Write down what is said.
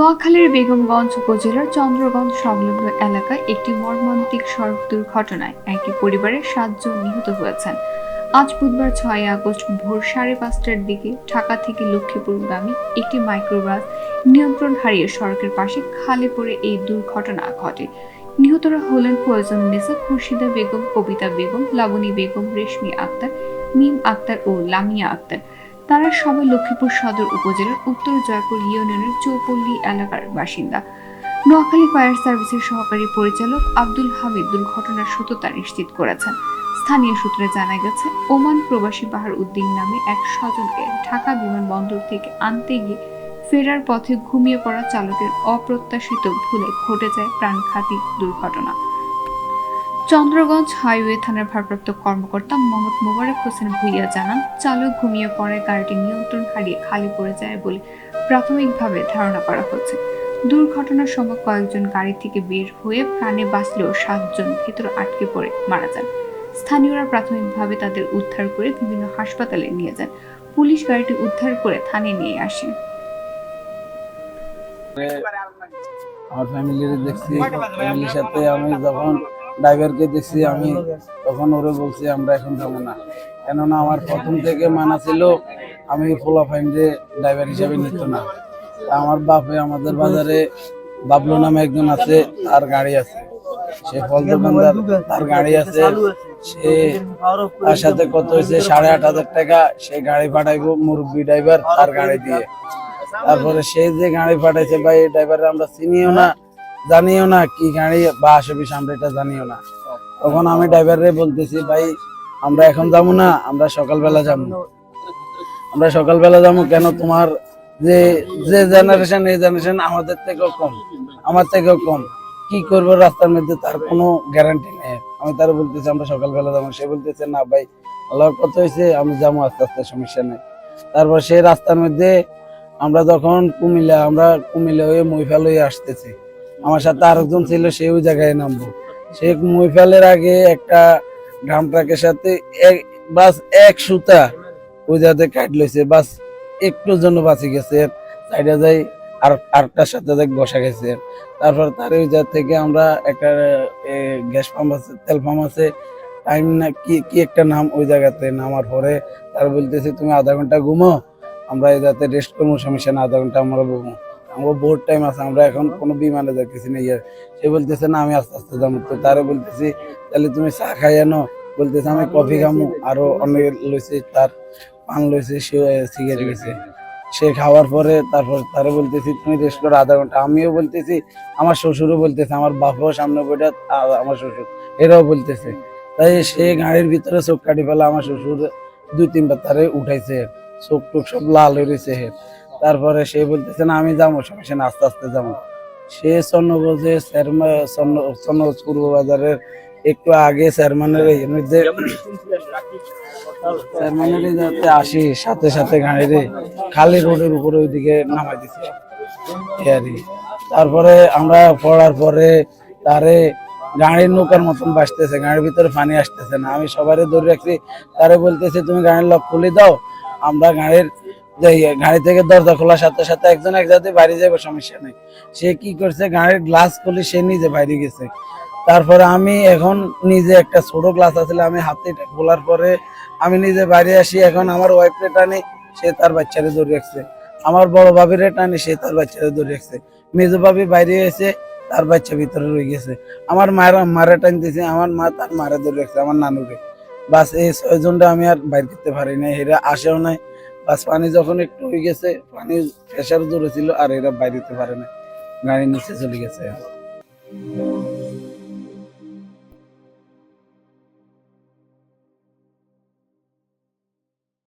নোয়াখালীর বেগমগঞ্জ উপজেলার চন্দ্রগঞ্জ সংলগ্ন এলাকায় একটি মর্মান্তিক সড়ক দুর্ঘটনায় একই পরিবারের সাতজন নিহত হয়েছেন। আজ বুধবার ছয় আগস্ট ভোর সাড়ে পাঁচটার দিকে ঢাকা থেকে লক্ষ্মীপুরগামী একটি মাইক্রোবাস নিয়ন্ত্রণ হারিয়ে সড়কের পাশে খালে পড়ে এই দুর্ঘটনা ঘটে। নিহতরা হলেন ফয়জন নেসা, খুরশিদা বেগম, কবিতা বেগম, লাবণী বেগম, রেশমি আক্তার, মিম আক্তার ও লামিয়া আক্তার। তারা সবাই লক্ষ্মীপুর সদর উপজেলার উত্তর জয়পুর ইউনিয়নের চৌপল্লী এলাকার বাসিন্দা। নোয়াখালী ফায়ার সার্ভিসের সহকারী পরিচালক আব্দুল হামিদ দুর্ঘটনার সত্যতা নিশ্চিত করেছেন। স্থানীয় সূত্রে জানা গেছে, ওমান প্রবাসী বাহার উদ্দিন নামে এক স্বজনকে ঢাকা বিমানবন্দর থেকে আনতে গিয়ে ফেরার পথে ঘুমিয়ে পড়া চালকের অপ্রত্যাশিত ভুলে ঘটে যায় প্রাণঘাতী দুর্ঘটনা। চন্দ্রগঞ্জ হাইওয়ে থানার ভারপ্রাপ্ত কর্মকর্তা মোহাম্মদ মোবারক হোসেন ভুইয়া জানান, চালক ঘুমিয়ে পড়ে, গাড়িটি নিয়ন্ত্রণ হারিয়ে খালি পড়ে যায় বলে প্রাথমিকভাবে ধারণা করা হচ্ছে। দুর্ঘটনার সময় কয়েকজন গাড়ি থেকে বের হয়ে প্রাণে বাঁচলেও সাতজন ভেতরে আটকে পড়ে মারা যান। স্থানীয়রা প্রাথমিকভাবে তাদের উদ্ধার করে বিভিন্ন হাসপাতালে নিয়ে যান। পুলিশ গাড়িটি উদ্ধার করে থানায় নিয়ে আসে। আমার ফ্যামিলির দেখছি ফ্যামিলির সাথে আমি যখন ড্রাইভারকে দেখছি, আমি তখন ওরে বলছি, আমরা এখন যাব না। কেননা আমার প্রথম থেকে মানা ছিল, আমি ফোলা ফাইন্ডে ড্রাইভার হিসেবে নিত না। আমার বাপে আমাদের বাজারে বাবলু নামে একজন আছে, তার গাড়ি আছে। সে ফল দোকানদার, তার গাড়ি আছে। সে তার সাথে কত হয়েছে? সাড়ে আট হাজার টাকা। সে গাড়ি পাঠাইবো মুরব্বী ড্রাইভার, তার গাড়ি দিয়ে। তারপরে সে যে গাড়ি পাঠাইছে, ভাই ড্রাইভার আমরা চিনিও না। জানিও না কি গাড়ি বা আসবি আমরা এটা জানিও না। তখন আমি ড্রাইভারে বলতেছি, ভাই, আমরা এখন যাব না, আমরা সকালবেলা যাব। আমরা সকালবেলা যাব কেন? তোমার যে যে জেনারেশন এই জেনারেশন আমাদের থেকেও কম, আমার থেকেও কম। কি করব রাস্তার মধ্যে তার কোনো গ্যারান্টি নেই। আমি তার বলতেছি, আমরা সকালবেলা যাব সে বলতেছে, না ভাই, আল্লাহর কত হয়েছে আমি যাব আস্তে আস্তে, সমস্যা নেই। তারপর সে রাস্তার মধ্যে আমরা যখন কুমিল্লা, আমরা কুমিল্লা হয়ে মহিফাল হয়ে আসতেছি। আমার সাথে আরেকজন ছিল, সে ওই জায়গায় নামবো। সে মহিফালের আগে একটা ড্রাম ট্রাকের সাথে এক- বাস এক সুতা ওই জায়গাতে কাট লইছে, বাস একটু জন্য বাঁচি গেছে। সাইডে যাই আর আরেকটার সাথে যাই বসা গেছে। তারপর তার ওই জায়গা থেকে আমরা একটা গ্যাস পাম্প আছে, তেল পাম্প আছে, টাইম না কি কি একটা নাম ওই জায়গাতে নামার পরে তার বলতেছে, তুমি আধা ঘণ্টা ঘুমো আমরা এই যাতে রেস্ট করব, সমস্যা না আধা ঘণ্টা আমরা ঘুমো আমার বহুত টাইম আছে আমরা এখন কোনো বিমানে যাচ্ছি না ইয়ে সে বলতেছে না আমি আস্তে আস্তে যাব। তো তারে বলতেছি তাহলে তুমি চা খাই আনো। বলতেছে আমি কফি খামু। আরও অনেক লইছে তার পান লইছে সে সিগারেট গেছে সে খাওয়ার পরে তারপর তারে বলতেছি তুমি রেস্ট করো আধা ঘণ্টা। আমিও বলতেছি আমার শ্বশুরও বলতেছে আমার বাপও সামনে বইটা আমার শ্বশুর। এরাও বলতেছে। তাই সে গাড়ির ভিতরে চোখ কাটি ফেলা আমার শ্বশুর দুই তিনবার তারে উঠাইছে চোখ টুক সব লাল হয়ে রয়েছে হের। তারপরে সে বলতেছে, না, আমি যাব সমস্যা না, আস্তে আস্তে যাব। সে চন্নগঞ্জে চন্নগঞ্জ পূর্ব বাজারের একটু আগে চেয়ারম্যানের এই চেয়ারম্যানের যাতে আসি, সাথে সাথে গাড়িরে খালি রোডের উপরে ওইদিকে নামাই দিছে। তারপরে আমরা পড়ার পরে তারে গাড়ির নৌকার মতন বাসতেছে, গাড়ির ভিতরে পানি আসতেছে না। আমি সবারই ধরে রাখছি, তারে বলতেছে, তুমি গাড়ির লক খুলে দাও, আমরা গাড়ির গাড়ি থেকে দরজা খোলার সাথে সাথে একজন এক জায়গাতে বাইরে যাবে সমস্যা নেই। সে কি করছে, গাড়ির গ্লাস খুলে সে নিজে বাইরে গেছে। তারপরে আমি এখন নিজে একটা ছোট গ্লাস আসলে আমি হাতে খোলার পরে আমি নিজে বাইরে আসি। এখন আমার ওয়াইফে টানি, সে তার বাচ্চারে ধরে রাখছে। আমার বড় ভাবিরে টানি, সে তার বাচ্চারে ধরে রাখছে। মেজো ভাবি বাইরে এসে তার বাচ্চা ভিতরে রয়ে গেছে। আমার মায়ের মারে টানতেছে আমার মা তার মারে ধরে রাখছে, আমার নানুরে বাস এই ছয়জনটা আমি আর বাইর করতে পারি না এরা আসেও নাই। বাস পানি যখন একটু হয়ে গেছে, পানি প্রেশার জোরে ছিল আর এরা বাইরে পারে না। গাড়ি নিচে চলে গেছে।